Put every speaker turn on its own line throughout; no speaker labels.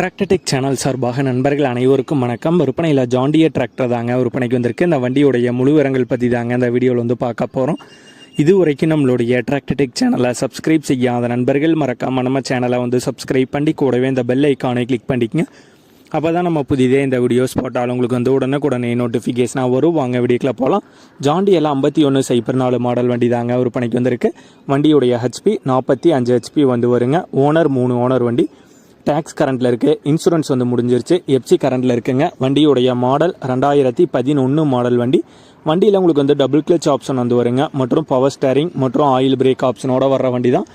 Tractor Tech channel சார்பாக நண்பர்கள் அனைவருக்கும் வணக்கம். விற்பனையில் ஜாண்டிய டிராக்டர் தாங்க விற்பனைக்கு வந்திருக்கு. இந்த வண்டியுடைய முழு விவரங்கள் பற்றி தாங்க இந்த வீடியோவில் வந்து பார்க்க போகிறோம் இது வரைக்கும் நம்மளுடைய டிராக்டர்டெக் சேனலை சப்ஸ்கிரைப் செய்யாத நண்பர்கள் மறக்காம நம்ம சேனலை வந்து சப்ஸ்கிரைப் பண்ணி கூடவே இந்த பெல் ஐக்கானை கிளிக் பண்ணிக்கங்க. அப்போ தான் நம்ம புதிதே இந்த வீடியோஸ் போட்டாலும் உங்களுக்கு வந்து உடனுக்குடனே நோட்டிஃபிகேஷனாக வரும். வாங்க வீடியோக்கில் போகலாம் ஜாண்டியெல்லாம் ஐம்பத்தி ஒன்று சைப்பர் நாலு மாடல் வண்டி தாங்க விற்பனைக்கு வந்திருக்கு. வண்டியுடைய ஹெச்பி நாற்பத்தி அஞ்சு ஹெச்பி வந்து வருங்க. ஓனர் மூணு ஓனர் வண்டி. டேக்ஸ் கரண்ட்டில் இருக்குது இன்சூரன்ஸ் வந்து முடிஞ்சிருச்சு. எஃப்சி கரண்ட்டில் இருக்குங்க. வண்டியுடைய மாடல் ரெண்டாயிரத்தி பதினொன்று மாடல் வண்டி. வண்டியில் உங்களுக்கு வந்து டபுள் கிளச் ஆப்ஷன் வந்து வருங்க. மற்றும் பவர் ஸ்டேரிங் மற்றும் ஆயில் பிரேக் ஆப்ஷனோட வர்ற வண்டி தான்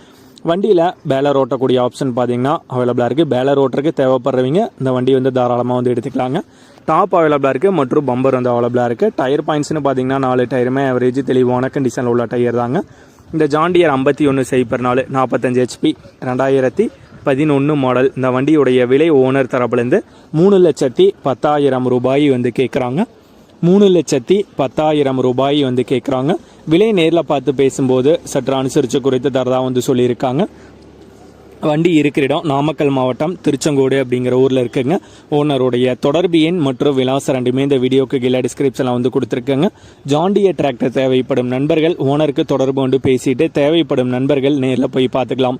வண்டியில் பேலர் ஓட்டக்கூடிய ஆப்ஷன் பார்த்தீங்கன்னா அவைலபிளாக இருக்குது பேலர் ஓட்டுறதுக்கு தேவைப்படுறவங்க இந்த வண்டி வந்து தாராளமாக வந்து எடுத்துக்கலாங்க. டாப் அவைலபிளாக இருக்குது மற்றும் பம்பர் வந்து அவைலபிளாக இருக்குது டயர் பாயிண்ட்ஸ்னு பார்த்தீங்கன்னா நாலு டயருமே ஆவரேஜ் தெளிவான கண்டிஷனில் உள்ள டயர் தாங்க. இந்த ஜாண்டியர் ஐம்பத்தி ஒன்று சைப்பர் நாலு நாற்பத்தஞ்சு ஹெச்பி ரெண்டாயிரத்தி பதினொன்று மாடல். இந்த வண்டியுடைய விலை ஓனர் தரப்புலேருந்து மூணு லட்சத்தி பத்தாயிரம் ரூபாய் வந்து கேட்குறாங்க மூணு லட்சத்தி பத்தாயிரம் ரூபாய் வந்து கேட்குறாங்க விலை நேரில் பார்த்து பேசும்போது சற்று அனுசரித்து குறைத்து தரதாக வந்து சொல்லியிருக்காங்க. வண்டி இருக்கிற இடம் நாமக்கல் மாவட்டம் திருச்செங்கோடு அப்படிங்கிற ஊரில் இருக்குங்க. ஓனருடைய தொடர்பு எண் மற்றும் விலாசம் ரெண்டுமே இந்த வீடியோக்கு கீழே டிஸ்கிரிப்ஷனில் வந்து கொடுத்துருக்கேங்க. ஜாண்டிய டிராக்டர் தேவைப்படும் நண்பர்கள் ஓனருக்கு தொடர்பு கொண்டு பேசிட்டு தேவைப்படும் நண்பர்கள் நேரில் போய் பார்த்துக்கலாம்.